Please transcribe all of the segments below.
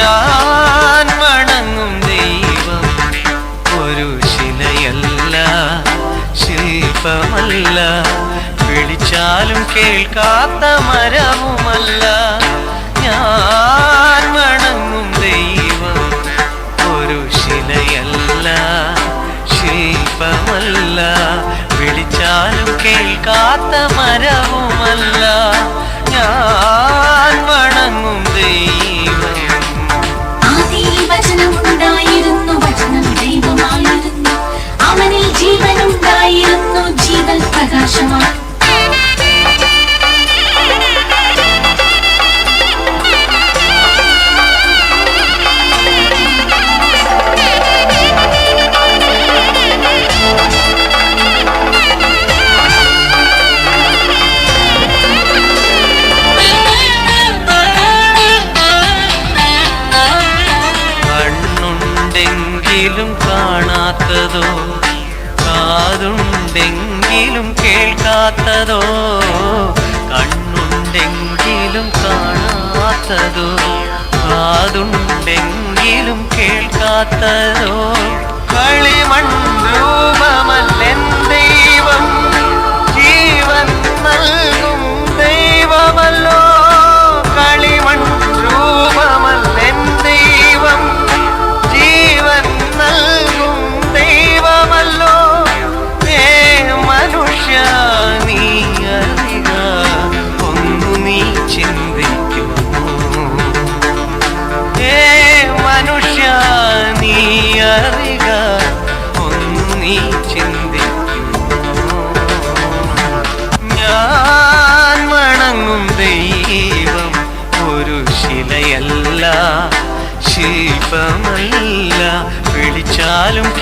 ഞാൻ ദൈവം. വിളിച്ചാലും കേൾക്കാത്ത മരവുമല്ല. ഞാൻ വണങ്ങും ദൈവം. ഒരു ശിലയല്ല ശില്പമല്ല. വിളിച്ചാലും കേൾക്കാത്ത മരവുമല്ല. ഞാൻ കണ്ണുണ്ടെങ്കിലും കാണാത്തതോ? കാതുണ്ടെങ്കിലും കേൾക്കാത്തതോ? കണ്ണുണ്ടെങ്കിലും കാണാത്തതോ? കാതുണ്ടെങ്കിലും കേൾക്കാത്തതോ? കളിമൺ രൂപമല്ലെൻ ദൈവം.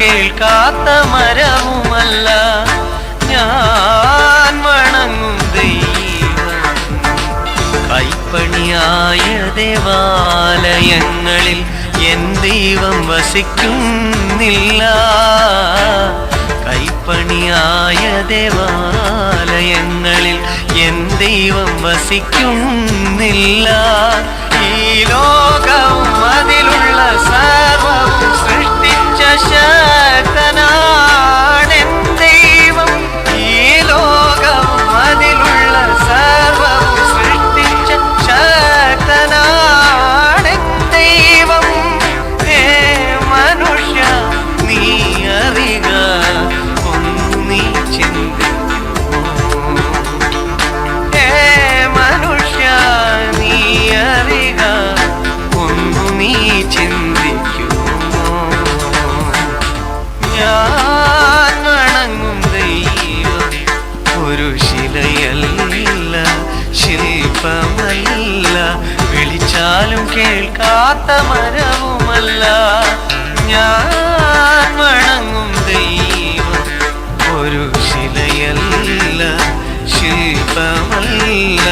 കേൾക്കാത്ത മരവുമല്ല. ഞാൻ വണങ്ങും ദൈവം. കൈപ്പണിയായ ദേവാലയങ്ങളിൽ എൻ ദൈവം വസിക്കുന്നില്ല. കൈപ്പണിയായ ദേവാലയങ്ങളിൽ എൻ ദൈവം വസിക്കുന്നില്ല. ഈ ലോകവും അതിലുള്ള സർവവും സൃഷ്ടിച്ച ഒരു ശിലയല്ല ശില്പമല്ല വിളിച്ചാലും കേൾക്കാത്ത മരവുമല്ല. ഞാൻ വണങ്ങും ദൈവം ഒരു ശിലയല്ല ശില്പമല്ല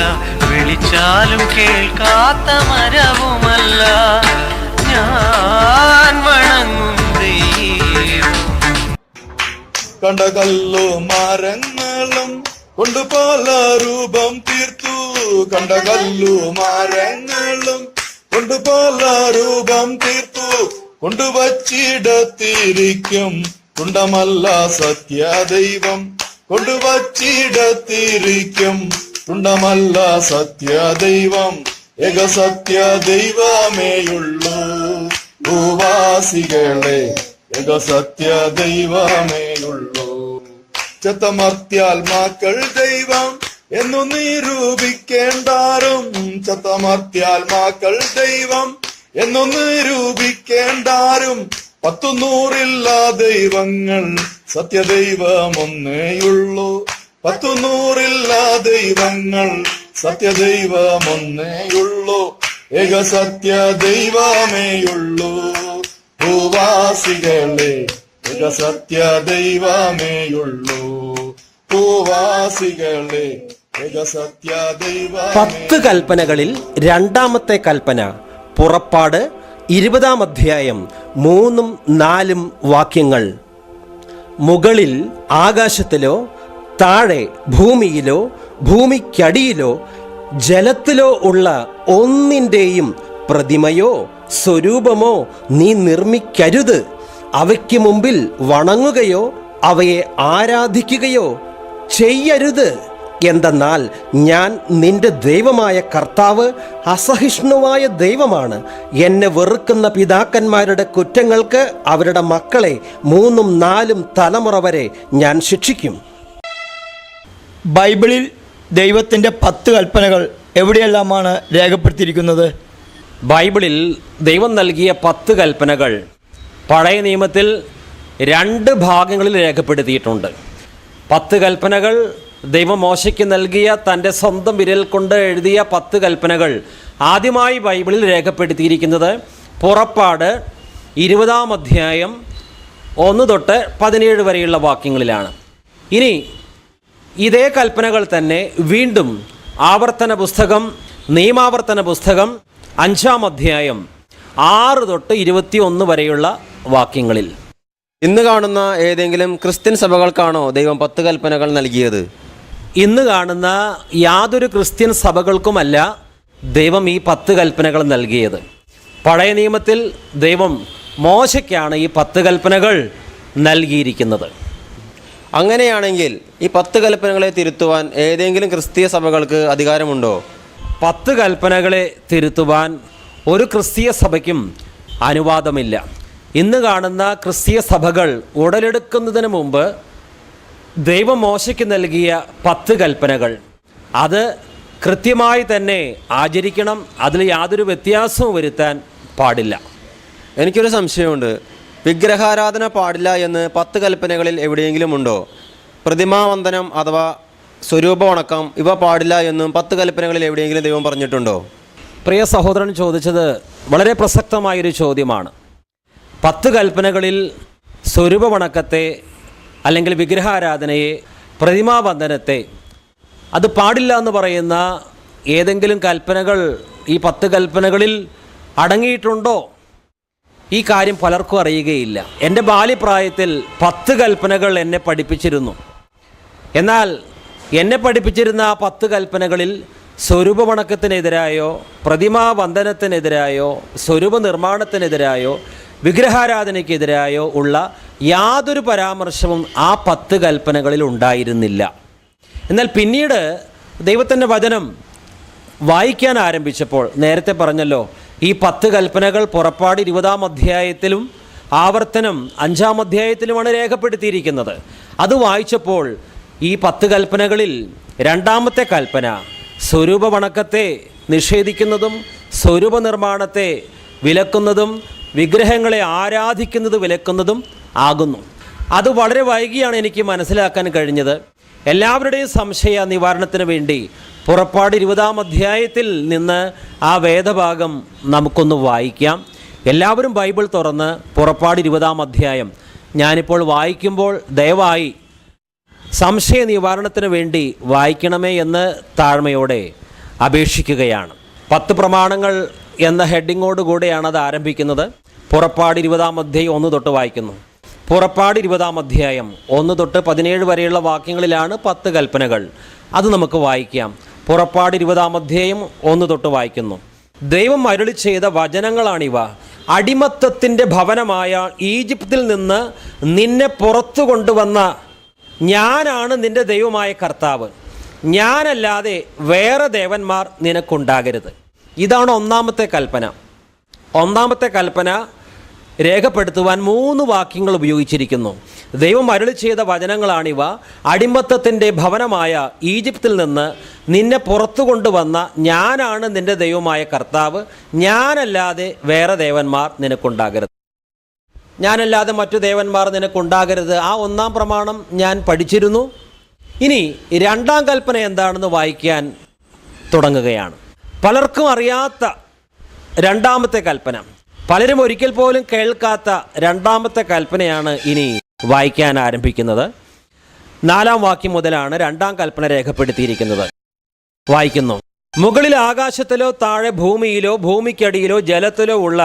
വിളിച്ചാലും കേൾക്കാത്ത മരവുമല്ല. ഞാൻ കണ്ട കല്ലോ മരങ്ങളും കൊണ്ട് രൂപം തീർത്തു. കണ്ട കല്ലു മരങ്ങളും കൊണ്ടു രൂപം തീർത്തു. കൊണ്ടുവച്ചിടത്തിരിക്കും കുണ്ടമല്ല സത്യദൈവം. കൊണ്ടുവച്ചിടത്തിരിക്കും കുണ്ടമല്ല സത്യ ദൈവം ഏക സത്യ ദൈവമേയുള്ളൂ ഭൂവാസികളെ ഏക സത്യ ദൈവമേയുള്ളൂ ചത്തമർത്യാത്മാക്കൾ ദൈവം എന്നു നിരൂപിക്കേണ്ടാരും ചത്തമർത്യാത്മാക്കൾ ദൈവം എന്നു നിരൂപിക്കേണ്ടാരും പത്തു നൂറില്ല ദൈവങ്ങൾ സത്യദൈവം ഒന്നേയുള്ളൂ പത്തു നൂറില്ല ദൈവങ്ങൾ സത്യദൈവം ഒന്നേയുള്ളൂ ഏക സത്യ ദൈവമേയുള്ളൂ ഭൂവാസികളെ ഏക സത്യ ദൈവമേയുള്ളൂ സത്യ പത്ത് ദൈവ കൽപ്പനകളിൽ രണ്ടാമത്തെ കൽപ്പന പുറപ്പാട് ഇരുപതാം അധ്യായം മൂന്നും നാലും വാക്യങ്ങൾ. മുകളിൽ ആകാശത്തിലോ താഴെ ഭൂമിയിലോ ഭൂമിക്കടിയിലോ ജലത്തിലോ ഉള്ള ഒന്നിന്റെയും പ്രതിമയോ സ്വരൂപമോ നീ നിർമ്മിക്കരുത്. അവയ്ക്ക് മുമ്പിൽ വണങ്ങുകയോ അവയെ ആരാധിക്കുകയോ ചെയ്യരുത്. എന്തെന്നാൽ ഞാൻ നിന്റെ ദൈവമായ കർത്താവ് അസഹിഷ്ണുവായ ദൈവമാണ്. എന്നെ വെറുക്കുന്ന പിതാക്കന്മാരുടെ കുറ്റങ്ങൾക്ക് അവരുടെ മക്കളെ മൂന്നും നാലും തലമുറ വരെ ഞാൻ ശിക്ഷിക്കും. ബൈബിളിൽ ദൈവത്തിന്റെ പത്ത് കൽപ്പനകൾ എവിടെയെല്ലാമാണ് രേഖപ്പെടുത്തിയിരിക്കുന്നത്? ബൈബിളിൽ ദൈവം നൽകിയ പത്ത് കൽപ്പനകൾ. പഴയ നിയമത്തിൽ രണ്ട് ഭാഗങ്ങളിൽ രേഖപ്പെടുത്തിയിട്ടുണ്ട്. പത്ത് കൽപ്പനകൾ ദൈവം മോശയ്ക്ക് നൽകിയ തന്റെ സ്വന്തം വിരൽ കൊണ്ട് എഴുതിയ പത്ത് കൽപ്പനകൾ ആദ്യമായി ബൈബിളിൽ രേഖപ്പെടുത്തിയിരിക്കുന്നത് പുറപ്പാട് ഇരുപതാം അധ്യായം ഒന്ന് തൊട്ട് പതിനേഴ് വരെയുള്ള വാക്യങ്ങളിലാണ്. ഇനി ഇതേ കൽപ്പനകൾ തന്നെ വീണ്ടും ആവർത്തന പുസ്തകം നിയമാവർത്തന പുസ്തകം അഞ്ചാം അധ്യായം ആറ് തൊട്ട് ഇരുപത്തി ഒന്ന് വരെയുള്ള വാക്യങ്ങളിൽ. ഇന്ന് കാണുന്ന ഏതെങ്കിലും ക്രിസ്ത്യൻ സഭകൾക്കാണോ ദൈവം പത്ത് കൽപ്പനകൾ നൽകിയത്? ഇന്ന് കാണുന്ന യാതൊരു ക്രിസ്ത്യൻ സഭകൾക്കുമല്ല ദൈവം ഈ പത്ത് കൽപ്പനകൾ നൽകിയത്. പഴയ നിയമത്തിൽ ദൈവം മോശയ്ക്കാണ് ഈ പത്ത് കൽപ്പനകൾ നൽകിയിരിക്കുന്നത്. അങ്ങനെയാണെങ്കിൽ ഈ പത്ത് കൽപ്പനകളെ തിരുത്തുവാൻ ഏതെങ്കിലും ക്രിസ്തീയ സഭകൾക്ക് അധികാരമുണ്ടോ? പത്ത് കൽപ്പനകളെ തിരുത്തുവാൻ ഒരു ക്രിസ്തീയ സഭയ്ക്കും അനുവാദമില്ല. ഇന്ന് കാണുന്ന ക്രിസ്തീയ സഭകൾ ഉടലെടുക്കുന്നതിന് മുമ്പ് ദൈവം മോശയ്ക്ക് നൽകിയ പത്ത് കൽപ്പനകൾ. അത് കൃത്യമായി തന്നെ ആചരിക്കണം അതിൽ യാതൊരു വ്യത്യാസവും വരുത്താൻ പാടില്ല. എനിക്കൊരു സംശയമുണ്ട്. വിഗ്രഹാരാധന പാടില്ല എന്ന് പത്ത് കൽപ്പനകളിൽ എവിടെയെങ്കിലും ഉണ്ടോ? പ്രതിമാവന്ദനം അഥവാ സ്വരൂപ വണക്കം ഇവ പാടില്ല എന്നും പത്ത് കൽപ്പനകളിൽ എവിടെയെങ്കിലും ദൈവം പറഞ്ഞിട്ടുണ്ടോ? പ്രിയ സഹോദരൻ ചോദിച്ചത് വളരെ പ്രസക്തമായൊരു ചോദ്യമാണ്. പത്ത് കൽപ്പനകളിൽ സ്വരൂപവണക്കത്തെ അല്ലെങ്കിൽ വിഗ്രഹാരാധനയെ പ്രതിമാബന്ധനത്തെ അത് പാടില്ല എന്ന് പറയുന്ന ഏതെങ്കിലും കൽപ്പനകൾ ഈ പത്ത് കൽപ്പനകളിൽ അടങ്ങിയിട്ടുണ്ടോ? ഈ കാര്യം പലർക്കും അറിയുകയില്ല. എന്റെ ബാല്യപ്രായത്തിൽ പത്ത് കൽപ്പനകൾ എന്നെ പഠിപ്പിച്ചിരുന്നു. എന്നാൽ എന്നെ പഠിപ്പിച്ചിരുന്ന ആ പത്ത് കൽപ്പനകളിൽ സ്വരൂപവണക്കത്തിനെതിരായോ പ്രതിമാവന്ദനത്തിനെതിരായോ സ്വരൂപ നിർമ്മാണത്തിനെതിരായോ വിഗ്രഹാരാധനയ്ക്കെതിരായോ ഉള്ള യാതൊരു പരാമർശവും ആ പത്ത് കൽപ്പനകളിൽ ഉണ്ടായിരുന്നില്ല. എന്നാൽ പിന്നീട് ദൈവത്തിന്റെ വചനം വായിക്കാൻ ആരംഭിച്ചപ്പോൾ നേരത്തെ പറഞ്ഞല്ലോ ഈ പത്ത് കൽപ്പനകൾ പുറപ്പാട് ഇരുപതാം അധ്യായത്തിലും ആവർത്തനം അഞ്ചാം അധ്യായത്തിലുമാണ് രേഖപ്പെടുത്തിയിരിക്കുന്നത്. അത് വായിച്ചപ്പോൾ ഈ പത്ത് കൽപ്പനകളിൽ രണ്ടാമത്തെ കൽപ്പന സ്വരൂപ വണക്കത്തെ നിഷേധിക്കുന്നതും സ്വരൂപ നിർമ്മാണത്തെ വിലക്കുന്നതും വിഗ്രഹങ്ങളെ ആരാധിക്കുന്നത് വിലക്കുന്നതും ആകുന്നു. അത് വളരെ വൈകിയാണ് എനിക്ക് മനസ്സിലാക്കാൻ കഴിഞ്ഞത്. എല്ലാവരുടെയും സംശയ നിവാരണത്തിന് വേണ്ടി പുറപ്പാട് ഇരുപതാം അധ്യായത്തിൽ നിന്ന് ആ വേദഭാഗം നമുക്കൊന്ന് വായിക്കാം. എല്ലാവരും ബൈബിൾ തുറന്ന് പുറപ്പാട് ഇരുപതാം അധ്യായം. ഞാനിപ്പോൾ വായിക്കുമ്പോൾ ദയവായി സംശയ നിവാരണത്തിന് വേണ്ടി വായിക്കണമേ എന്ന് താഴ്മയോടെ അപേക്ഷിക്കുകയാണ്. പത്ത് പ്രമാണങ്ങൾ എന്ന ഹെഡിങ്ങോട് കൂടെയാണ് അത് ആരംഭിക്കുന്നത്. പുറപ്പാട് ഇരുപതാം അധ്യായം ഒന്ന് തൊട്ട് വായിക്കുന്നു. പുറപ്പാട് ഇരുപതാം അധ്യായം ഒന്ന് തൊട്ട് പതിനേഴ് വരെയുള്ള വാക്യങ്ങളിലാണ് പത്ത് കൽപ്പനകൾ. അത് നമുക്ക് വായിക്കാം. പുറപ്പാട് ഇരുപതാം അധ്യായം ഒന്ന് തൊട്ട് വായിക്കുന്നു. ദൈവം അരുളി ചെയ്ത വചനങ്ങളാണിവ. അടിമത്തത്തിന്റെ ഭവനമായ ഈജിപ്തിൽ നിന്ന് നിന്നെ പുറത്തു കൊണ്ടുവന്ന ഞാനാണ് നിന്റെ ദൈവമായ കർത്താവ്. ഞാനല്ലാതെ വേറെ ദേവന്മാർ നിനക്കുണ്ടാകരുത്. ഇതാണ് ഒന്നാമത്തെ കൽപ്പന. ഒന്നാമത്തെ കൽപ്പന രേഖപ്പെടുത്തുവാൻ മൂന്ന് വാക്യങ്ങൾ ഉപയോഗിച്ചിരിക്കുന്നു. ദൈവം അരുളി ചെയ്ത വചനങ്ങളാണിവ. അടിമത്തത്തിന്റെ ഭവനമായ ഈജിപ്തിൽ നിന്ന് നിന്നെ പുറത്തു കൊണ്ടുവന്ന ഞാനാണ് നിന്റെ ദൈവമായ കർത്താവ്. ഞാനല്ലാതെ വേറെ ദേവന്മാർ നിനക്കുണ്ടാകരുത്. ഞാനല്ലാതെ മറ്റു ദേവന്മാർ നിനക്കുണ്ടാകരുത്. ആ ഒന്നാം പ്രമാണം ഞാൻ പഠിച്ചിരുന്നു. ഇനി രണ്ടാം കൽപ്പന എന്താണെന്ന് വായിക്കാൻ തുടങ്ങുകയാണ്. പലർക്കും അറിയാത്ത രണ്ടാമത്തെ കൽപ്പന. പലരും ഒരിക്കൽ പോലും കേൾക്കാത്ത രണ്ടാമത്തെ കൽപ്പനയാണ് ഇനി വായിക്കാൻ ആരംഭിക്കുന്നത്. നാലാം വാക്യം മുതലാണ് രണ്ടാം കൽപ്പന രേഖപ്പെടുത്തിയിരിക്കുന്നത്. വായിക്കുന്നു. മുകളിൽ ആകാശത്തിലോ താഴെ ഭൂമിയിലോ ഭൂമിക്കടിയിലോ ജലത്തിലോ ഉള്ള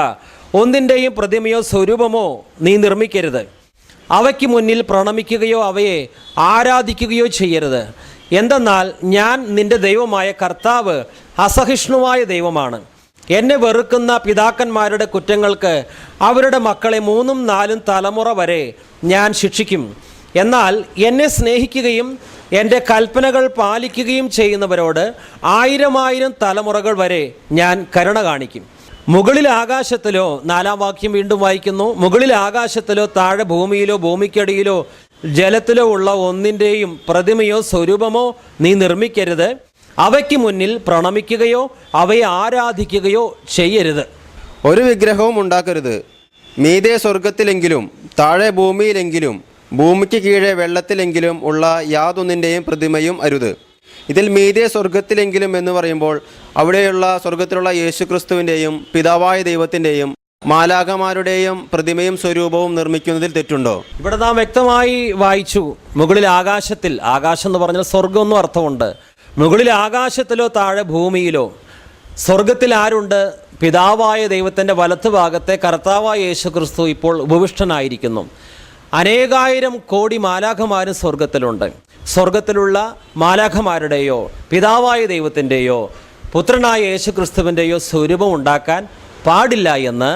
ഒന്നിന്റെയും പ്രതിമയോ സ്വരൂപമോ നീ നിർമ്മിക്കരുത്. അവയ്ക്ക് മുന്നിൽ പ്രണമിക്കുകയോ അവയെ ആരാധിക്കുകയോ ചെയ്യരുത്. എന്തെന്നാൽ ഞാൻ നിന്റെ ദൈവമായ കർത്താവ് അസഹിഷ്ണുവായ ദൈവമാണ്. എന്നെ വെറുക്കുന്ന പിതാക്കന്മാരുടെ കുറ്റങ്ങൾക്ക് അവരുടെ മക്കളെ മൂന്നും നാലും തലമുറ വരെ ഞാൻ ശിക്ഷിക്കും. എന്നാൽ എന്നെ സ്നേഹിക്കുകയും എന്റെ കൽപ്പനകൾ പാലിക്കുകയും ചെയ്യുന്നവരോട് ആയിരം ആയിരം തലമുറകൾ വരെ ഞാൻ കരുണ കാണിക്കും. മുകളിൽ ആകാശത്തിലോ നാലാം വാക്യം വീണ്ടും വായിക്കുന്നു മുകളിൽ ആകാശത്തിലോ താഴെ ഭൂമിയിലോ ഭൂമിക്കടിയിലോ ജലത്തിലോ ഉള്ള ഒന്നിന്റെയും പ്രതിമയോ സ്വരൂപമോ നീ നിർമ്മിക്കരുത്. അവയ്ക്ക് മുന്നിൽ പ്രണമിക്കുകയോ അവയെ ആരാധിക്കുകയോ ചെയ്യരുത്. ഒരു വിഗ്രഹവും ഉണ്ടാക്കരുത്. മീതെ സ്വർഗത്തിലെങ്കിലും താഴെ ഭൂമിയിലെങ്കിലും ഭൂമിക്ക് കീഴെ വെള്ളത്തിലെങ്കിലും ഉള്ള യാതൊന്നിന്റെയും പ്രതിമയും അരുത്. ഇതിൽ മീതെ സ്വർഗത്തിലെങ്കിലും എന്ന് പറയുമ്പോൾ അവിടെയുള്ള സ്വർഗത്തിലുള്ള യേശുക്രിസ്തുവിന്റെയും പിതാവായ ദൈവത്തിന്റെയും മാലാകമാരുടെയും പ്രതിമയും സ്വരൂപവും നിർമ്മിക്കുന്നതിൽ തെറ്റുണ്ടോ? ഇവിടെ നാം വ്യക്തമായി വായിച്ചു മുകളിൽ ആകാശത്തിൽ ആകാശം എന്ന് പറഞ്ഞാൽ സ്വർഗം എന്നും അർത്ഥമുണ്ട്. മുകളിൽ ആകാശത്തിലോ താഴെ ഭൂമിയിലോ സ്വർഗത്തിൽ ആരുണ്ട്? പിതാവായ ദൈവത്തിന്റെ വലത്ത് ഭാഗത്തെ കർത്താവായ യേശു ക്രിസ്തു ഇപ്പോൾ ഉപവിഷ്ടനായിരിക്കുന്നു. അനേകായിരം കോടി മാലാഖമാരും സ്വർഗത്തിലുണ്ട് സ്വർഗത്തിലുള്ള മാലാഖമാരുടെയോ പിതാവായ ദൈവത്തിന്റെയോ പുത്രനായ യേശു ക്രിസ്തുവിന്റെയോ സ്വരൂപം ഉണ്ടാക്കാൻ പാടില്ല എന്ന്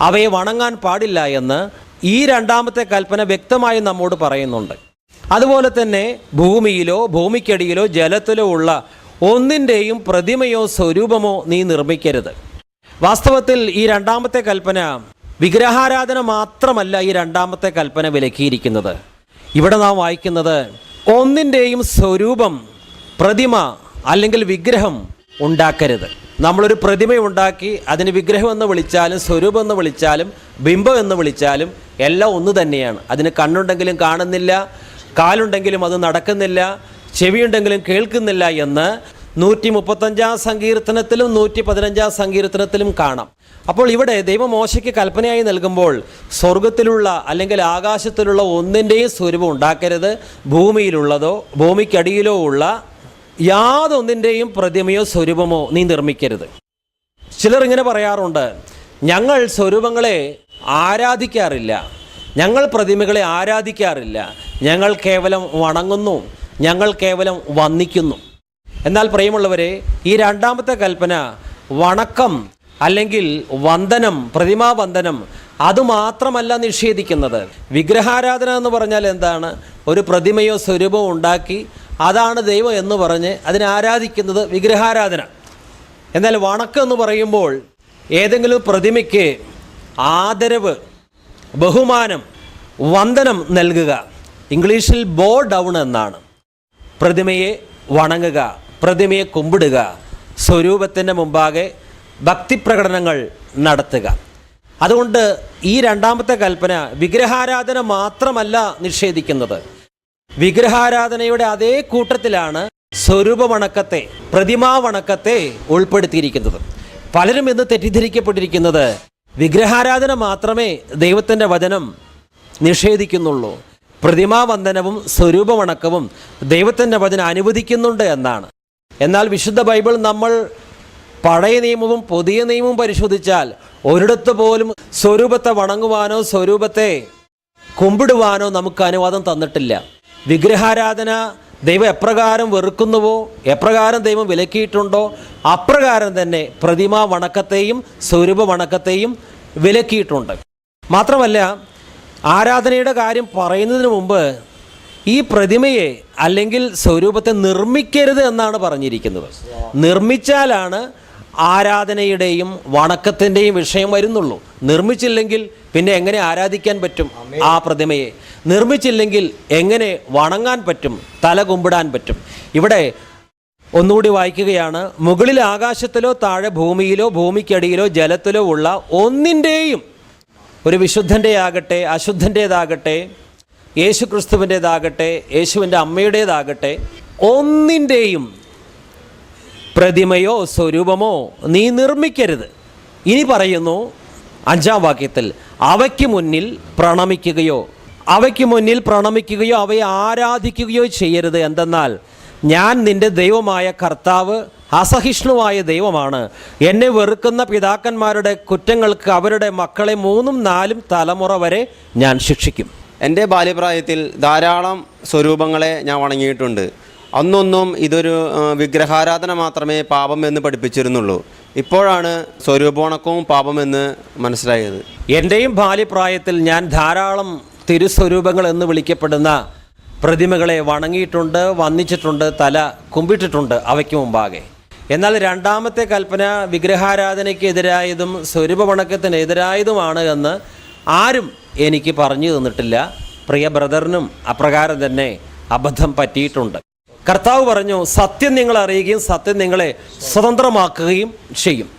അവയെ വണങ്ങാൻ പാടില്ല എന്ന് ഈ രണ്ടാമത്തെ കൽപ്പന വ്യക്തമായി നമ്മോട് പറയുന്നുണ്ട്. അതുപോലെ തന്നെ ഭൂമിയിലോ ഭൂമിക്കടിയിലോ ജലത്തിലോ ഉള്ള ഒന്നിന്റെയും പ്രതിമയോ സ്വരൂപമോ നീ നിർമ്മിക്കരുത്. വാസ്തവത്തിൽ ഈ രണ്ടാമത്തെ കൽപ്പന വിഗ്രഹാരാധന മാത്രമല്ല ഈ രണ്ടാമത്തെ കൽപ്പന വിലക്കിയിരിക്കുന്നത്. ഇവിടെ നാം വായിക്കുന്നത് ഒന്നിന്റെയും സ്വരൂപം പ്രതിമ അല്ലെങ്കിൽ വിഗ്രഹം ഉണ്ടാക്കരുത്. നമ്മളൊരു പ്രതിമ ഉണ്ടാക്കി അതിന് വിഗ്രഹം എന്ന് വിളിച്ചാലും സ്വരൂപം എന്ന് വിളിച്ചാലും ബിംബം എന്ന് വിളിച്ചാലും എല്ലാം ഒന്ന് തന്നെയാണ്. അതിന് കണ്ണുണ്ടെങ്കിലും കാണുന്നില്ല കാലുണ്ടെങ്കിലും അത് നടക്കുന്നില്ല ചെവിയുണ്ടെങ്കിലും കേൾക്കുന്നില്ല എന്ന് നൂറ്റി മുപ്പത്തഞ്ചാം സങ്കീർത്തനത്തിലും നൂറ്റി പതിനഞ്ചാം സങ്കീർത്തനത്തിലും കാണാം. അപ്പോൾ ഇവിടെ ദൈവമോശയ്ക്ക് കൽപ്പനയായി നൽകുമ്പോൾ സ്വർഗത്തിലുള്ള അല്ലെങ്കിൽ ആകാശത്തിലുള്ള ഒന്നിന്റെയും സ്വരൂപം ഉണ്ടാക്കരുത്. ഭൂമിയിലുള്ളതോ ഭൂമിക്കടിയിലോ ഉള്ള യാതൊന്നിന്റെയും പ്രതിമയോ സ്വരൂപമോ നീ നിർമ്മിക്കരുത്. ചിലർ ഇങ്ങനെ പറയാറുണ്ട് ഞങ്ങൾ സ്വരൂപങ്ങളെ ആരാധിക്കാറില്ല. ഞങ്ങൾ പ്രതിമകളെ ആരാധിക്കാറില്ല. ഞങ്ങൾ കേവലം വണങ്ങുന്നു. ഞങ്ങൾ കേവലം വന്ദിക്കുന്നു. എന്നാൽ പ്രിയമുള്ളവരെ ഈ രണ്ടാമത്തെ കൽപ്പന വണക്കം അല്ലെങ്കിൽ വന്ദനം പ്രതിമാവന്ദനം അതുമാത്രമല്ല നിഷേധിക്കുന്നത്. വിഗ്രഹാരാധന എന്ന് പറഞ്ഞാൽ എന്താണ്? ഒരു പ്രതിമയോ സ്വരൂപമോ ഉണ്ടാക്കി അതാണ് ദൈവം എന്ന് പറഞ്ഞ് അതിനെ ആരാധിക്കുന്നത് വിഗ്രഹാരാധന. എന്നാൽ വണക്കം എന്ന് പറയുമ്പോൾ ഏതെങ്കിലും പ്രതിമയ്ക്ക് ആദരവ് ബഹുമാനം വന്ദനം നൽകുക. ഇംഗ്ലീഷിൽ ബോ ഡൗൺ എന്നാണ്. പ്രതിമയെ വണങ്ങുക. പ്രതിമയെ കുമ്പിടുക സ്വരൂപത്തിന്റെ മുമ്പാകെ ഭക്തിപ്രകടനങ്ങൾ നടത്തുക. അതുകൊണ്ട് ഈ രണ്ടാമത്തെ കൽപ്പന വിഗ്രഹാരാധന മാത്രമല്ല നിഷേധിക്കുന്നത്. വിഗ്രഹാരാധനയുടെ അതേ കൂട്ടത്തിലാണ് സ്വരൂപവണക്കത്തെ പ്രതിമാവണക്കത്തെ ഉൾപ്പെടുത്തിയിരിക്കുന്നത്. പലരും ഇന്ന് തെറ്റിദ്ധരിക്കപ്പെട്ടിരിക്കുന്നത് വിഗ്രഹാരാധന മാത്രമേ ദൈവത്തിന്റെ വചനം നിഷേധിക്കുന്നുള്ളൂ. പ്രതിമാവന്ദനവും സ്വരൂപവണക്കവും ദൈവത്തിന്റെ വചനം അനുവദിക്കുന്നുണ്ട് എന്നാണ്. എന്നാൽ വിശുദ്ധ ബൈബിൾ നമ്മൾ പഴയ നിയമവും പുതിയ നിയമവും പരിശോധിച്ചാൽ ഒരിടത്ത് പോലും സ്വരൂപത്തെ വണങ്ങുവാനോ സ്വരൂപത്തെ കുമ്പിടുവാനോ നമുക്ക് അനുവാദം തന്നിട്ടില്ല. വിഗ്രഹാരാധന ദൈവം എപ്രകാരം വെറുക്കുന്നുവോ എപ്രകാരം ദൈവം വിലക്കിയിട്ടുണ്ടോ അപ്രകാരം തന്നെ പ്രതിമാ വണക്കത്തെയും സ്വരൂപ വണക്കത്തെയും വിലക്കിയിട്ടുണ്ട്. മാത്രമല്ല ആരാധനയുടെ കാര്യം പറയുന്നതിന് മുമ്പ് ഈ പ്രതിമയെ അല്ലെങ്കിൽ സ്വരൂപത്തെ നിർമ്മിക്കരുത് എന്നാണ് പറഞ്ഞിരിക്കുന്നത്. നിർമ്മിച്ചാലാണ് ആരാധനയുടെയും വണക്കത്തിന്റെയും വിഷയം വരുന്നുള്ളൂ. നിർമ്മിച്ചില്ലെങ്കിൽ പിന്നെ എങ്ങനെ ആരാധിക്കാൻ പറ്റും ആ പ്രതിമയെ? നിർമ്മിച്ചില്ലെങ്കിൽ എങ്ങനെ വണങ്ങാൻ പറ്റും തല കുമ്പിടാൻ പറ്റും? ഇവിടെ ഒന്നുകൂടി വായിക്കുകയാണ്. മുകളിൽ ആകാശത്തിലോ താഴെ ഭൂമിയിലോ ഭൂമിക്കടിയിലോ ജലത്തിലോ ഉള്ള ഒന്നിന്റെയും ഒരു വിശുദ്ധന്റെ ആകട്ടെ അശുദ്ധന്റേതാകട്ടെ യേശു ക്രിസ്തുവിന്റേതാകട്ടെ യേശുവിന്റെ അമ്മയുടേതാകട്ടെ ഒന്നിന്റെയും പ്രതിമയോ സ്വരൂപമോ നീ നിർമ്മിക്കരുത്. ഇനി പറയുന്നു അഞ്ചാം വാക്യത്തിൽ അവയ്ക്ക് മുന്നിൽ പ്രണമിക്കുകയോ അവയ്ക്ക് മുന്നിൽ പ്രണമിക്കുകയോ അവയെ ആരാധിക്കുകയോ ചെയ്യരുത് എന്തെന്നാൽ ഞാൻ നിന്റെ ദൈവമായ കർത്താവ് അസഹിഷ്ണുവായ ദൈവമാണ്. എന്നെ വെറുക്കുന്ന പിതാക്കന്മാരുടെ കുറ്റങ്ങൾക്ക് അവരുടെ മക്കളെ മൂന്നും നാലും തലമുറ വരെ ഞാൻ ശിക്ഷിക്കും. എന്റെ ബാല്യപ്രായത്തിൽ ധാരാളം സ്വരൂപങ്ങളെ ഞാൻ വണങ്ങിയിട്ടുണ്ട്. അന്നൊന്നും ഇതൊരു വിഗ്രഹാരാധന മാത്രമേ പാപം എന്ന് പഠിപ്പിച്ചിരുന്നുള്ളൂ. ഇപ്പോഴാണ് സ്വരൂപോണക്കവും പാപമെന്ന് മനസ്സിലായത്. എന്റെയും ബാല്യപ്രായത്തിൽ ഞാൻ ധാരാളം തിരുസ്വരൂപങ്ങൾ എന്ന് വിളിക്കപ്പെടുന്ന പ്രതിമകളെ വണങ്ങിയിട്ടുണ്ട് വന്നിച്ചിട്ടുണ്ട് തല കുമ്പിട്ടിട്ടുണ്ട് അവയ്ക്ക് മുമ്പാകെ. എന്നാൽ രണ്ടാമത്തെ കൽപ്പന വിഗ്രഹാരാധനയ്ക്കെതിരായതും സ്വരൂപ വണക്കത്തിനെതിരായതുമാണ് എന്ന് ആരും എനിക്ക് പറഞ്ഞു തന്നിട്ടില്ല. പ്രിയ ബ്രദറിനും അപ്രകാരം തന്നെ അബദ്ധം പറ്റിയിട്ടുണ്ട്. കർത്താവ് പറഞ്ഞു സത്യം നിങ്ങൾ അറിയുകയും സത്യം നിങ്ങളെ സ്വതന്ത്രമാക്കുകയും ചെയ്യും.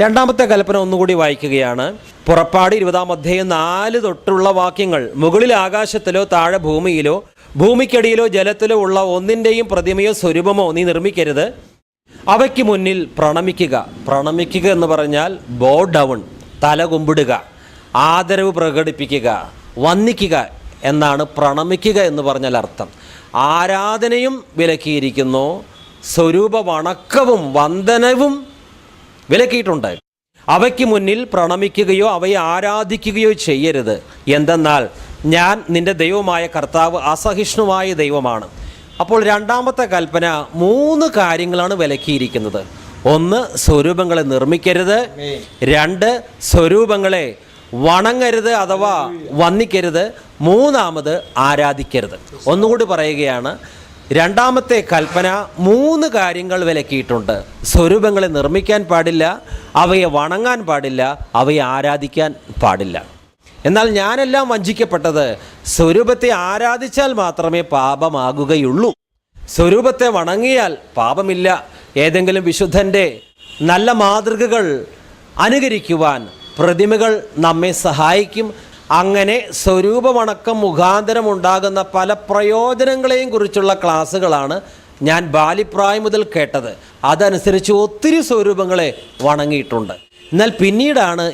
രണ്ടാമത്തെ കൽപ്പന ഒന്നുകൂടി വായിക്കുകയാണ്. പുറപ്പാട് ഇരുപതാം അധ്യായം നാല് തൊട്ടുള്ള വാക്യങ്ങൾ മുകളിൽ ആകാശത്തിലോ താഴെ ഭൂമിയിലോ ഭൂമിക്കടിയിലോ ജലത്തിലോ ഉള്ള ഒന്നിന്റെയും പ്രതിമയോ സ്വരൂപമോ നീ നിർമ്മിക്കരുത്. അവയ്ക്ക് മുന്നിൽ പ്രണമിക്കുക. പ്രണമിക്കുക എന്ന് പറഞ്ഞാൽ ബോ ഡൗൺ തല കുമ്പിടുക. ആദരവ് പ്രകടിപ്പിക്കുക വന്ദിക്കുക എന്നാണ് പ്രണമിക്കുക എന്ന് പറഞ്ഞാൽ അർത്ഥം. ആരാധനയും വിലക്കിയിരിക്കുന്നു സ്വരൂപ വണക്കവും വന്ദനവും വിലക്കിയിട്ടുണ്ട് അവയ്ക്ക് മുന്നിൽ പ്രണമിക്കുകയോ അവയെ ആരാധിക്കുകയോ ചെയ്യരുത്. എന്തെന്നാൽ ഞാൻ നിന്റെ ദൈവമായ കർത്താവ് അസഹിഷ്ണുവായ ദൈവമാണ്. അപ്പോൾ രണ്ടാമത്തെ കൽപ്പന മൂന്ന് കാര്യങ്ങളാണ് വിലക്കിയിരിക്കുന്നത്. ഒന്ന് സ്വരൂപങ്ങളെ നിർമ്മിക്കരുത്. രണ്ട് സ്വരൂപങ്ങളെ വണങ്ങരുത് അഥവാ വന്ദിക്കരുത് മൂന്നാമത് ആരാധിക്കരുത്. ഒന്നുകൂടി പറയുകയാണ് രണ്ടാമത്തെ കൽപ്പന മൂന്ന് കാര്യങ്ങൾ വിലക്കിയിട്ടുണ്ട്. സ്വരൂപങ്ങളെ നിർമ്മിക്കാൻ പാടില്ല അവയെ വണങ്ങാൻ പാടില്ല അവയെ ആരാധിക്കാൻ പാടില്ല. എന്നാൽ ഞാനെല്ലാം വഞ്ചിക്കപ്പെട്ടത് സ്വരൂപത്തെ ആരാധിച്ചാൽ മാത്രമേ പാപമാകുകയുള്ളൂ. സ്വരൂപത്തെ വണങ്ങിയാൽ പാപമില്ല. ഏതെങ്കിലും വിശുദ്ധന്റെ നല്ല മാതൃകകൾ അനുകരിക്കുവാൻ പ്രതിമകൾ നമ്മെ സഹായിക്കും. അങ്ങനെ സ്വരൂപമണക്കം മുഖാന്തരം ഉണ്ടാകുന്ന പല പ്രയോജനങ്ങളെയും കുറിച്ചുള്ള ക്ലാസ്സുകളാണ് ഞാൻ ബാലിപ്രായം മുതൽ കേട്ടത്. അതനുസരിച്ച് ഒത്തിരി സ്വരൂപങ്ങളെ വണങ്ങിയിട്ടുണ്ട്. എന്നാൽ പിന്നീടാണ്